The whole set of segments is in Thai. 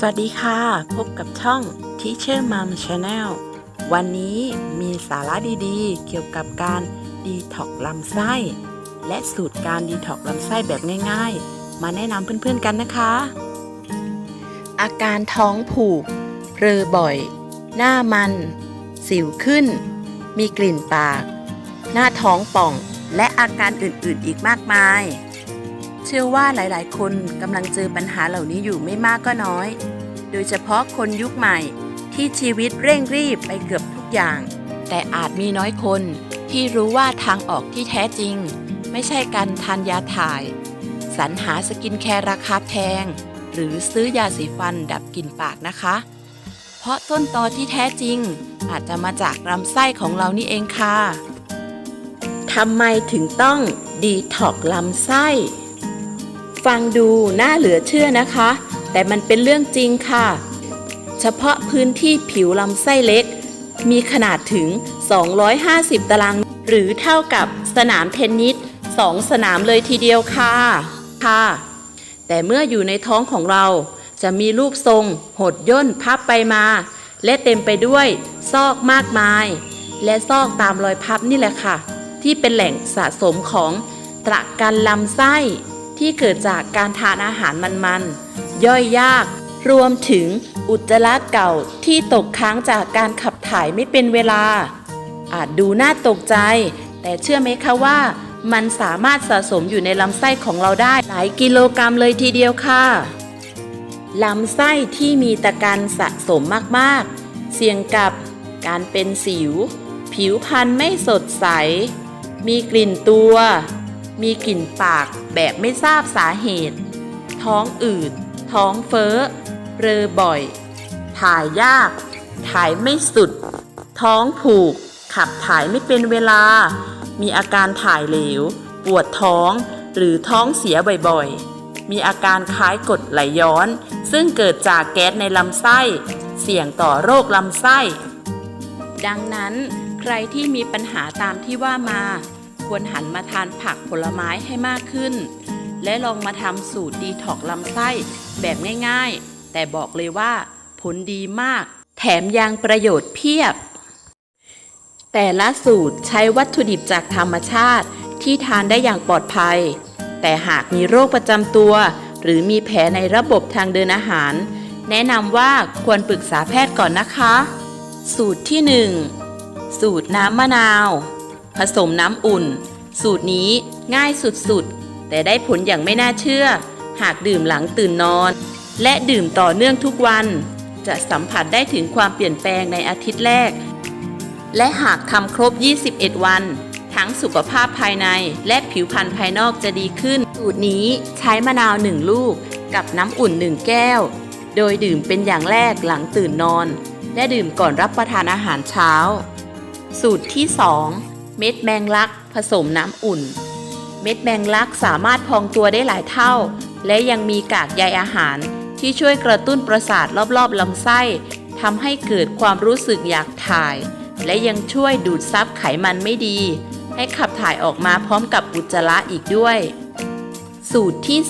สวัสดีค่ะ พบกับช่อง Teacher Mom Channel วันนี้มีสาระดีๆ เกี่ยวกับการดีท็อกลำไส้ และสูตรการดีท็อกลำไส้แบบง่ายๆ มาแนะนำเพื่อนๆกันนะคะ อาการท้องผูก เรอบ่อย หน้ามัน สิวขึ้น มีกลิ่นปาก หน้าท้องป่อง และอาการอื่นๆอีกมากมาย เชื่อว่าหลายๆ คนกำลังเจอปัญหาเหล่านี้อยู่ไม่มากก็น้อย โดยเฉพาะคนยุคใหม่ที่ชีวิตเร่งรีบไปเกือบทุกอย่าง แต่อาจมีน้อยคนที่รู้ว่าทางออกที่แท้จริง ไม่ใช่การทานยาถ่าย สรรหาสกินแคร์ราคาแพง หรือซื้อยาสีฟันดับกลิ่นปากนะคะ เพราะต้นตอที่แท้จริง อาจจะมาจากลำไส้ของเรานี่เองค่ะทำไมถึงต้องดีท็อกลำไส้ ฟังดูน่าเหลือเชื่อนะคะ แต่มันเป็นเรื่องจริงค่ะ เฉพาะพื้นที่ผิวลำไส้เล็ก มีขนาดถึง 250 ตาราง หรือเท่ากับสนามเทนนิส2สนามเลยทีเดียวค่ะค่ะ แต่เมื่ออยู่ในท้องของเราจะมีรูปทรง หดย่นพับไปมา และเต็มไปด้วยซอกมากมาย และซอกตามรอยพับนี่แหละค่ะ ที่เป็นแหล่งสะสมของตระกันลำไส้ ที่เกิดจากการทานอาหารมันๆ ย่อยยาก รวมถึงอุจจาระเก่าที่ตกค้างจากการขับถ่ายไม่เป็นเวลา อาจดูน่าตกใจ แต่เชื่อไหมคะว่ามันสามารถสะสมอยู่ในลำไส้ของเราได้หลายกิโลกรัมเลยทีเดียวค่ะ ลำไส้ที่มีตะกันสะสมมากๆ เสี่ยงกับการเป็นสิว ผิวพรรณไม่สดใส มีกลิ่นตัว มีกลิ่นปากแบบไม่ทราบสาเหตุ ท้องอืด ท้องเฟ้อ เรอบ่อย ถ่ายยาก ถ่ายไม่สุด ท้องผูก ขับถ่ายไม่เป็นเวลา มีอาการถ่ายเหลว ปวดท้อง หรือท้องเสียบ่อยๆ มีอาการคล้ายกดไหลย้อน ซึ่งเกิดจากแก๊สในลำไส้ เสี่ยงต่อโรคลำไส้ ดังนั้นใครที่มีปัญหาตามที่ว่ามา ควรหันมาทานผักผลไม้ให้มากขึ้น และลองมาทำสูตรดีท็อกลำไส้แบบง่ายๆ แต่บอกเลยว่าผลดีมาก แถมยังประโยชน์เพียบ แต่ละสูตรใช้วัตถุดิบจากธรรมชาติที่ทานได้อย่างปลอดภัย แต่หากมีโรคประจำตัว หรือมีแผลในระบบทางเดินอาหาร แนะนำว่าควรปรึกษาแพทย์ก่อนนะคะ สูตรที่ 1 สูตรน้ำมะนาว ผสมน้ำอุ่น สูตรนี้ง่ายสุดๆ แต่ได้ผลอย่างไม่น่าเชื่อ หากดื่มหลังตื่นนอน และดื่มต่อเนื่องทุกวัน จะสัมผัสได้ถึงความเปลี่ยนแปลงในอาทิตย์แรก และหากทำครบ 21 วัน ทั้งสุขภาพภายในและผิวพรรณภายนอกจะดีขึ้น สูตรนี้ใช้มะนาว 1 ลูก กับน้ำอุ่น 1 แก้ว โดยดื่มเป็นอย่างแรกหลังตื่นนอน และดื่มก่อนรับประทานอาหารเช้า สูตรที่ 2 เม็ดแมงลักผสมน้ำอุ่น เม็ดแมงลักสามารถพองตัวได้หลายเท่า และยังมีกากใยอาหารที่ช่วยกระตุ้นประสาทรอบๆลำไส้ทำให้เกิดความรู้สึกอยากถ่าย และยังช่วยดูดซับไขมันไม่ดี ให้ขับถ่ายออกมาพร้อมกับอุจจาระอีกด้วย สูตรที่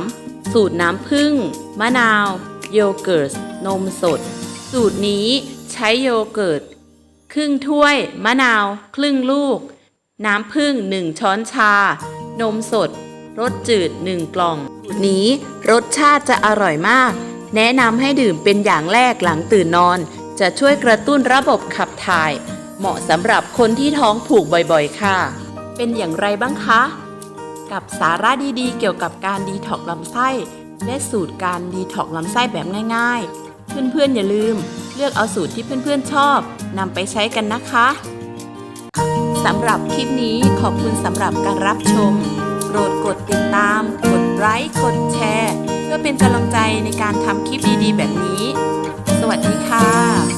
3 สูตรน้ำผึ้งมะนาว โยเกิร์ต นมสด สูตรนี้ใช้โยเกิร์ต ครึ่งถ้วย มะนาว ครึ่งลูก น้ำผึ้ง1ช้อนชา นมสด รสจืด1กล่องสูตรนี้รสชาติจะอร่อยมาก แนะนำให้ดื่มเป็นอย่างแรกหลังตื่นนอน จะช่วยกระตุ้นระบบขับถ่าย เหมาะสำหรับคนที่ท้องผูกบ่อยๆ ค่ะ เป็นอย่างไรบ้างคะ กับสาระดีๆ เกี่ยวกับการดีท็อกลำไส้ และสูตรการดีท็อกลำไส้แบบง่าย ๆ เพื่อนๆอย่าลืม เลือกเอาสูตรที่เพื่อนๆชอบ นำไปใช้กันนะคะสำหรับคลิปนี้ขอบคุณสำหรับการรับชม โปรดกดติดตาม กดไลค์ กดแชร์ เพื่อเป็นกำลังใจในการทำคลิปดีๆ แบบนี้ สวัสดีค่ะ